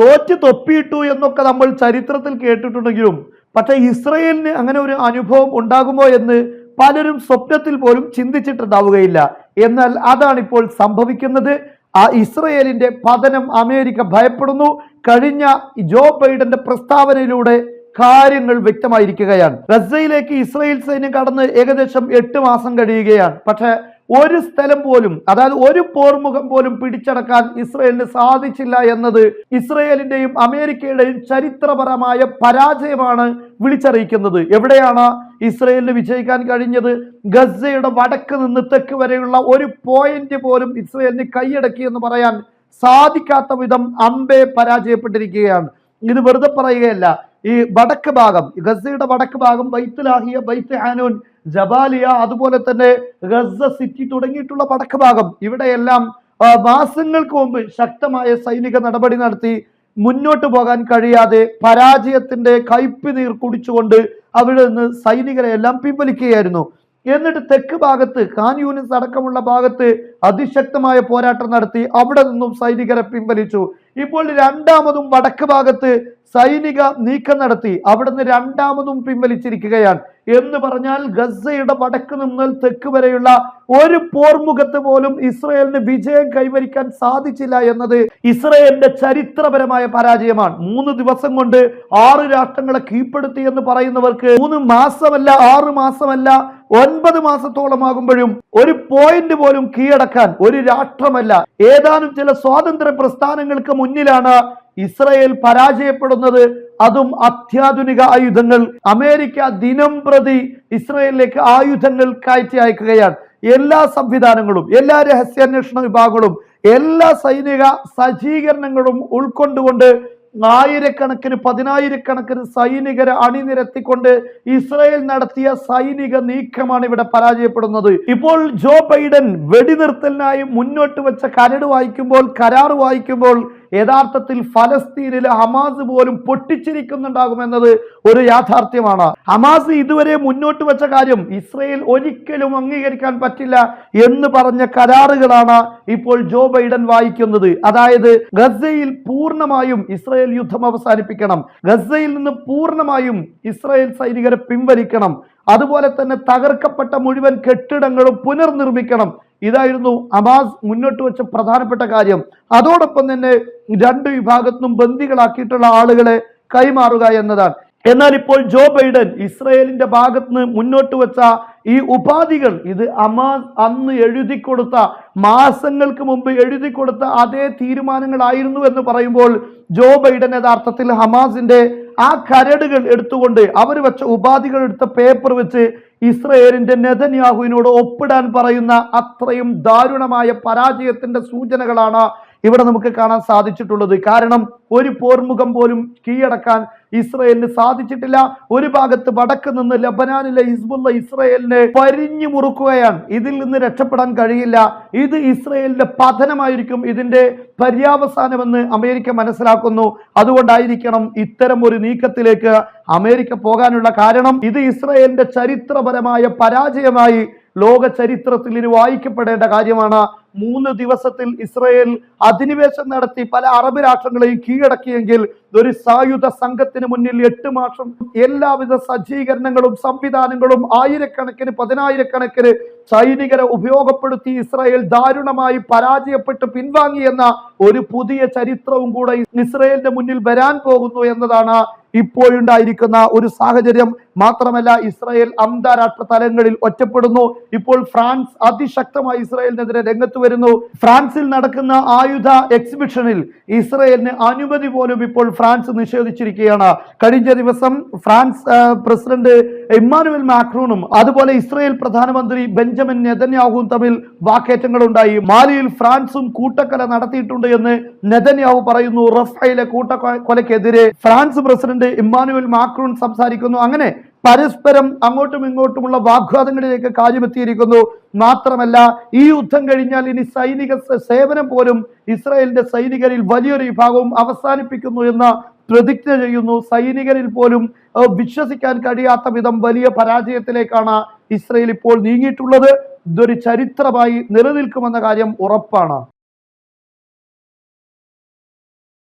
തോറ്റ് തൊപ്പിയിട്ടു എന്നൊക്കെ നമ്മൾ ചരിത്രത്തിൽ കേട്ടിട്ടുണ്ടെങ്കിലും പക്ഷേ ഇസ്രയേലിന് അങ്ങനെ ഒരു അനുഭവം ഉണ്ടാകുമോ എന്ന് പലരും സ്വപ്നത്തിൽ പോലും ചിന്തിച്ചിട്ടുണ്ടാവുകയില്ല. എന്നാൽ അതാണ് ഇപ്പോൾ സംഭവിക്കുന്നത്. ആ ഇസ്രയേലിന്റെ പതനം അമേരിക്ക ഭയപ്പെടുന്നു. കഴിഞ്ഞ ജോ ബൈഡന്റെ പ്രസ്താവനയിലൂടെ കാര്യങ്ങൾ വ്യക്തമായിരിക്കുകയാണ്. റസയിലേക്ക് ഇസ്രയേൽ സൈന്യം കടന്ന് ഏകദേശം എട്ട് മാസം കഴിയുകയാണ്. പക്ഷേ ഒരു സ്ഥലം പോലും അതായത് ഒരു പോർമുഖം പോലും പിടിച്ചടക്കാൻ ഇസ്രയേലിന് സാധിച്ചില്ല എന്നത് ഇസ്രയേലിന്റെയും അമേരിക്കയുടെയും ചരിത്രപരമായ പരാജയമാണ് വിളിച്ചറിയിക്കുന്നത്. എവിടെയാണ് ഇസ്രയേലിന് വിജയിക്കാൻ കഴിഞ്ഞത്? ഗസയുടെ വടക്ക് നിന്ന് തെക്ക് വരെയുള്ള ഒരു പോയിന്റ് പോലും ഇസ്രയേലിന് കൈയടക്കി എന്ന് പറയാൻ സാധിക്കാത്ത വിധം അമ്പെ പരാജയപ്പെട്ടിരിക്കുകയാണ്. ഇത് വെറുതെ പറയുകയല്ല. ഈ വടക്ക് ഭാഗം ഗസയുടെ വടക്ക് ഭാഗം ബൈത്തുലാഹിയ ബൈത്ത് ഹാനൂൻ ജബാലിയ അതുപോലെ തന്നെ ഗസ സിറ്റി തുടങ്ങിയിട്ടുള്ള വടക്ക് ഭാഗം ഇവിടെയെല്ലാം മാസങ്ങൾക്ക് മുമ്പ് ശക്തമായ സൈനിക നടപടി നടത്തി മുന്നോട്ട് പോകാൻ കഴിയാതെ പരാജയത്തിന്റെ കയ്പ് നീർ കുടിച്ചുകൊണ്ട് അവിടെ നിന്ന് സൈനികരെ എല്ലാം പിൻവലിക്കുകയായിരുന്നു. എന്നിട്ട് തെക്ക് ഭാഗത്ത് ഖാൻ യൂണിസ് അടക്കമുള്ള ഭാഗത്ത് അതിശക്തമായ പോരാട്ടം നടത്തി അവിടെ നിന്നും സൈനികരെ പിൻവലിച്ചു. ഇപ്പോൾ രണ്ടാമതും വടക്ക് ഭാഗത്ത് സൈനിക നീക്കം നടത്തി. അവിടുന്ന് രണ്ടാമതും പിൻവലിച്ചിരിക്കുകയാണ്. എന്ന് പറഞ്ഞാൽ ഗസയുടെ വടക്ക് നിന്ന് തെക്ക് വരെയുള്ള ഒരു പോർമുഖത്ത് പോലും ഇസ്രയേലിന് വിജയം കൈവരിക്കാൻ സാധിച്ചില്ല എന്നത് ഇസ്രയേലിന്റെ ചരിത്രപരമായ പരാജയമാണ്. മൂന്ന് ദിവസം കൊണ്ട് ആറ് രാഷ്ട്രങ്ങളെ കീഴ്പ്പെടുത്തി എന്ന് പറയുന്നവർക്ക് മൂന്ന് മാസമല്ല ആറ് മാസമല്ല ഒൻപത് മാസത്തോളമാകുമ്പോഴും ഒരു പോയിന്റ് പോലും കീഴടക്കാൻ ഒരു രാഷ്ട്രമല്ല. ഏതാനും ചില സ്വാതന്ത്ര്യ പ്രസ്ഥാനങ്ങൾക്ക് മുന്നിലാണ് ഇസ്രയേൽ പരാജയപ്പെടുന്നത്. അതും അത്യാധുനിക ആയുധങ്ങൾ. അമേരിക്ക ദിനം പ്രതി ഇസ്രയേലിലേക്ക് ആയുധങ്ങൾ കയറ്റി അയക്കുകയാണ്. എല്ലാ സംവിധാനങ്ങളും എല്ലാ രഹസ്യാന്വേഷണ വിഭാഗങ്ങളും എല്ലാ സൈനിക സജ്ജീകരണങ്ങളും ഉൾക്കൊണ്ടുകൊണ്ട് ആയിരക്കണക്കിന് പതിനായിരക്കണക്കിന് സൈനികരെ അണിനിരത്തിക്കൊണ്ട് ഇസ്രയേൽ നടത്തിയ സൈനിക നീക്കമാണ് ഇവിടെ പരാജയപ്പെടുന്നത്. ഇപ്പോൾ ജോ ബൈഡൻ വെടിനിർത്തലിനായി മുന്നോട്ട് വെച്ച കരട് വായിക്കുമ്പോൾ കരാർ വായിക്കുമ്പോൾ യഥാർത്ഥത്തിൽ ഫലസ്തീനിലെ ഹമാസ് പോലും പൊട്ടിച്ചിരിക്കുന്നുണ്ടാകുമെന്നത് ഒരു യാഥാർത്ഥ്യമാണ്. ഹമാസ് ഇതുവരെ മുന്നോട്ട് വെച്ച കാര്യം ഇസ്രയേൽ ഒരിക്കലും അംഗീകരിക്കാൻ പറ്റില്ല എന്ന് പറഞ്ഞ കരാറുകളാണ് ഇപ്പോൾ ജോ ബൈഡൻ വായിക്കുന്നത്. അതായത് ഗസയിൽ പൂർണമായും ഇസ്രയേൽ യുദ്ധം അവസാനിപ്പിക്കണം. ഗസയിൽ നിന്ന് പൂർണമായും ഇസ്രയേൽ സൈനികരെ പിൻവലിക്കണം. അതുപോലെ തന്നെ തകർക്കപ്പെട്ട മുഴുവൻ കെട്ടിടങ്ങളും പുനർനിർമ്മിക്കണം. ഇതായിരുന്നു അബാസ് മുന്നോട്ട് വെച്ച പ്രധാനപ്പെട്ട കാര്യം. അതോടൊപ്പം തന്നെ രണ്ട് വിഭാഗത്തിനും ബന്ദികളാക്കിയിട്ടുള്ള ആളുകളെ കൈമാറുക എന്നതാണ്. എന്നാൽ ഇപ്പോൾ ജോ ബൈഡൻ ഇസ്രയേലിന്റെ ഭാഗത്തുനിന്ന് മുന്നോട്ട് വെച്ച ഈ ഉപാധികൾ ഇത് അമാസ് അന്ന് എഴുതി കൊടുത്ത മാസങ്ങൾക്ക് മുമ്പ് എഴുതി കൊടുത്ത അതേ തീരുമാനങ്ങളായിരുന്നു എന്ന് പറയുമ്പോൾ ജോ ബൈഡൻ യഥാർത്ഥത്തിൽ ഹമാസിന്റെ ആ കരടുകൾ എടുത്തുകൊണ്ട് അവർ വെച്ച ഉപാധികൾ എടുത്ത പേപ്പർ വെച്ച് ഇസ്രയേലിന്റെ നെതന്യാഹുവിനോട് ഒപ്പിടാൻ പറയുന്ന അത്രയും ദാരുണമായ പരാജയത്തിന്റെ സൂചനകളാണ് ഇവിടെ നമുക്ക് കാണാൻ സാധിച്ചിട്ടുള്ളത്. കാരണം ഒരു പോർമുഖം പോലും കീഴടക്കാൻ ഇസ്രയേലിന് സാധിച്ചിട്ടില്ല. ഒരു ഭാഗത്ത് വടക്ക് നിന്ന് ലബനാനിലെ ഹിസ്ബുള്ള ഇസ്രയേലിനെ പരിഞ്ഞു മുറുക്കുകയാണ്. ഇതിൽ നിന്ന് രക്ഷപ്പെടാൻ കഴിയില്ല. ഇത് ഇസ്രയേലിന്റെ പതനമായിരിക്കും. ഇതിന്റെ പര്യാവസാനമെന്ന് അമേരിക്ക മനസ്സിലാക്കുന്നു. അതുകൊണ്ടായിരിക്കണം ഇത്തരം ഒരു നീക്കത്തിലേക്ക് അമേരിക്ക പോകാനുള്ള കാരണം. ഇത് ഇസ്രയേലിന്റെ ചരിത്രപരമായ പരാജയമായി ലോക ചരിത്രത്തിൽ ഇനി വായിക്കപ്പെടേണ്ട കാര്യമാണ്. മൂന്ന് ദിവസത്തിൽ ഇസ്രയേൽ അധിനിവേശം നടത്തി പല അറബ് രാഷ്ട്രങ്ങളെയും കീഴടക്കിയെങ്കിൽ ഒരു സായുധ സംഘത്തിന് മുന്നിൽ എട്ട് മാസം എല്ലാവിധ സജ്ജീകരണങ്ങളും സംവിധാനങ്ങളും ആയിരക്കണക്കിന് പതിനായിരക്കണക്കിന് സൈനികരെ ഉപയോഗപ്പെടുത്തി ഇസ്രായേൽ ദാരുണമായി പരാജയപ്പെട്ട് പിൻവാങ്ങിയെന്ന ഒരു പുതിയ ചരിത്രവും കൂടെ ഇസ്രായേലിന്റെ മുന്നിൽ വരാൻ പോകുന്നു എന്നതാണ് ഇപ്പോഴുണ്ടായിരിക്കുന്ന ഒരു സാഹചര്യം. മാത്രമല്ല ഇസ്രായേൽ അന്താരാഷ്ട്ര തലങ്ങളിൽ ഒറ്റപ്പെടുന്നു. ഇപ്പോൾ ഫ്രാൻസ് അതിശക്തമായി ഇസ്രായേലിനെതിരെ രംഗത്ത് വരുന്നു. ഫ്രാൻസിൽ നടക്കുന്ന ആയുധ എക്സിബിഷനിൽ ഇസ്രായേലിന് അനുമതി പോലും ഇപ്പോൾ ഫ്രാൻസ് നിഷേധിച്ചിരിക്കുകയാണ്. കഴിഞ്ഞ ദിവസം ഫ്രാൻസ് പ്രസിഡന്റ് ഇമ്മാനുവൽ മാക്രോണും അതുപോലെ ഇസ്രയേൽ പ്രധാനമന്ത്രി ബെഞ്ചമിൻ നെതന്യാഹുവും തമ്മിൽ വാക്കേറ്റങ്ങൾ ഉണ്ടായി മാലിയിൽ ഫ്രാൻസും കൂട്ടക്കൊല നടത്തിയിട്ടുണ്ട് എന്ന് നെതന്യാഹു പറയുന്നു. റഫേലെ കൂട്ടക്കൊലക്കെതിരെ ഫ്രാൻസ് പ്രസിഡന്റ് ഇമ്മാനുവൽ മാക്രോൺ സംസാരിക്കുന്നു. അങ്ങനെ പരസ്പരം അങ്ങോട്ടും ഇങ്ങോട്ടുമുള്ള വാഗ്വാദങ്ങളിലേക്ക് കാര്യമെത്തിയിരിക്കുന്നു. മാത്രമല്ല ഈ യുദ്ധം കഴിഞ്ഞാൽ ഇനി സൈനിക സേവനം പോലും ഇസ്രായേലിന്റെ സൈനികരിൽ വലിയൊരു വിഭാഗവും അവസാനിപ്പിക്കുന്നു എന്ന് പ്രതിജ്ഞ ചെയ്യുന്നു. സൈനികരിൽ പോലും വിശ്വസിക്കാൻ കഴിയാത്ത വിധം വലിയ പരാജയത്തിലേക്കാണ് ഇസ്രയേൽ ഇപ്പോൾ നീങ്ങിയിട്ടുള്ളത്. ഇതൊരു ചരിത്രമായി നിലനിൽക്കുമെന്ന കാര്യം ഉറപ്പാണ്.